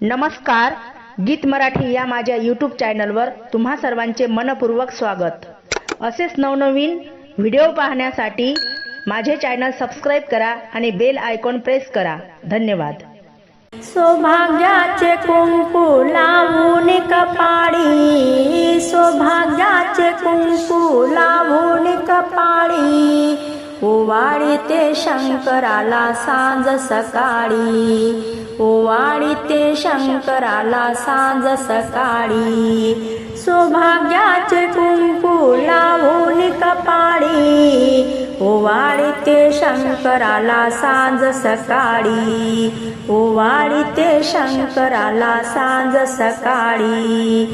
नमस्कार गीत मराठी या माझ्या यूट्यूब चॅनलवर तुम्हा सर्वांचे मनपूर्वक स्वागत. असेच नवनवीन व्हिडिओ पाहण्यासाठी माझे चॅनल सबस्क्राईब करा आणि बेल आयकॉन प्रेस करा. धन्यवाद. सौभाग्याचे कुंकू लावून कपाळी सौभाग्याचे कुंकू ओवाळी ते शंकराला सांज सकाळी. ओवाळी ते शंकराला सांज सकाळी. सौभाग्याचे कुंकू लावून कपाळी. ओवाळीते शंकराला सांज सकाळी. ओवाळीते शंकराला सांज सकाळी.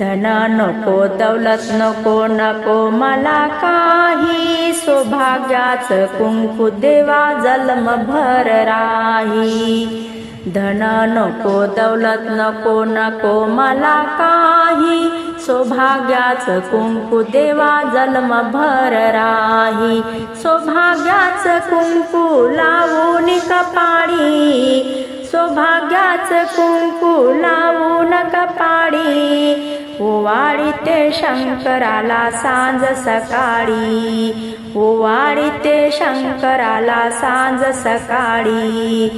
धन नको दौलत नको नको मला काही. सौभाग्याचं कुंकू देवा जलम भर राही. धन नको दौलत नको नको मला काही. सौभाग्याचं कुंकू देवा जन्म भर राही. सौभाग्याचं कुंकू लावून कपाळी. सौभाग्याचं कुंकू लावून कपाळी. ओवाळी ते शंकराला सांज सकाळी. ओवाळी ते शंकराला सांज सकाळी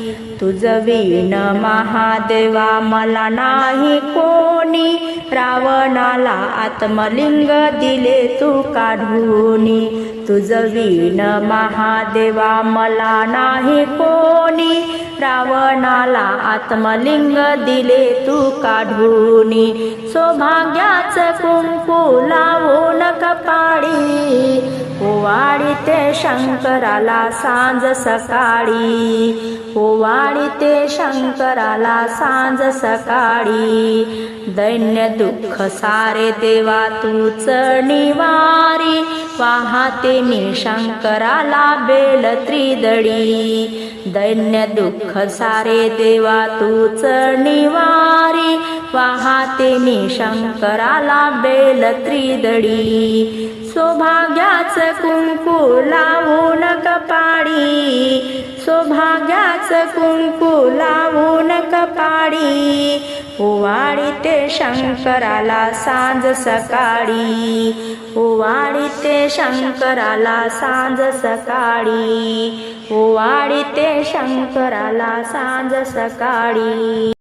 तुझ वीण महादेवा मला नाही कोणी रावणाला आत्मलिंग दिले तू काढूनी. तुझ वीण महादेवा मला नाही कोणी रावणाला आत्मलिंग दिले तू काढूनी. सौभाग्याच कुंकू लावून कपाळी ते शंकराला सांज सकाळी. ओवाळी ते शंकराला सांज सकाळी. दैन्य दुःख सारे देवा तूच निवारी. वाहते मी शंकराला बेल त्रिदळी. दैन्य दुःख सारे देवा तूच निवारी. वाहते मी शंकराला बेल त्रिदळी. सौभाग्याचं कुंकू लावून कपाळी. सौभाग्याचं कुंकू लावून कपाळी. ओवाळी ते शंकराला सांज सकाळी. ओवाळी ते शंकराला सांज सकाळी. ओवाळी ते शंकराला सांज सकाळी.